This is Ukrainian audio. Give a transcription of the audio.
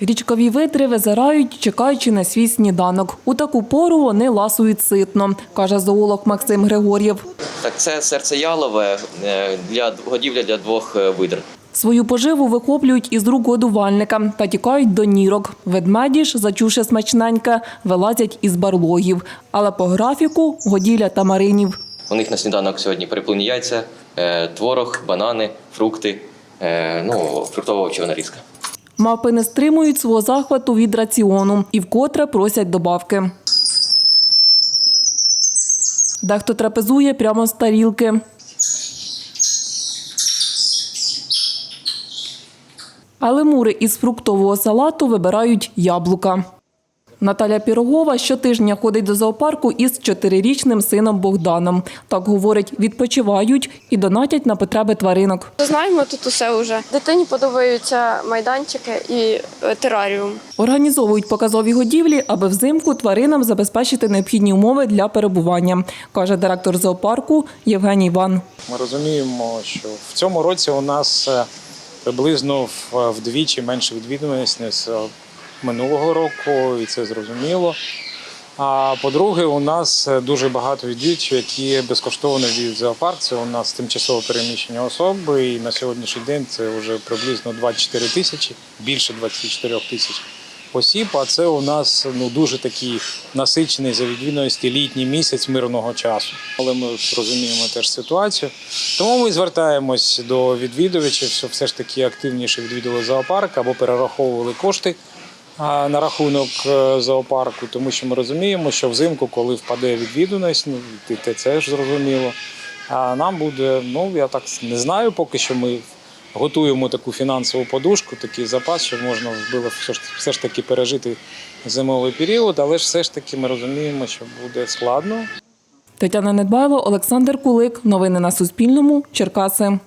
Річкові видри визирають, чекаючи на свій сніданок. У таку пору вони ласують ситно, каже зоолог Максим Григор'єв. Так, це серце ялове е, для годівля для двох е, видр. Свою поживу вихоплюють із рук годувальника та тікають до нірок. Ведмеді ж, зачувши смачненьке, вилазять із барлогів. Але по графіку годівля тамаринів. У них на сніданок сьогодні переплинні яйця, е, творог, банани, фрукти, ну, фруктова овочева нарізка. Мавпи не стримують свого захвату від раціону і вкотре просять добавки. Дехто трапезує прямо з тарілки. Але мури із фруктового салату вибирають яблука. Наталя Пірогова щотижня ходить до зоопарку із чотирирічним сином Богданом. Так говорить, відпочивають і донатять на потреби тваринок. Знаємо тут усе вже. Дитині подобаються майданчики і е, тераріум. Організовують показові годівлі, аби взимку тваринам забезпечити необхідні умови для перебування, каже директор зоопарку Євгеній Ван. Ми розуміємо, що в цьому році у нас е, приблизно вдвічі менше відвідуваність е, минулого року, і це зрозуміло. А по-друге, у нас е, дуже багато відвідувачів, які безкоштовно відвідують зоопарк. Це у нас тимчасово переміщені особи, і на сьогоднішній день це вже приблизно 24 тисячі, більше 24 тисяч осіб. А це у нас ну дуже такий насичений за відвідуваності літній місяць мирного часу. Але ми розуміємо теж ситуацію. Тому ми звертаємось до відвідувачів, щоб все ж таки активніше відвідували зоопарк або перераховували кошти на рахунок е, зоопарку, тому що ми розуміємо, що взимку, коли впаде відвідуваність, ну це ж зрозуміло. А нам буде, ну я так не знаю, поки що ми готуємо таку фінансову подушку, такий запас, щоб можна було все ж таки пережити зимовий період, але ж все ж таки ми розуміємо, що буде складно. Тетяна Недбайло, Олександр Кулик. Новини на Суспільному. Черкаси.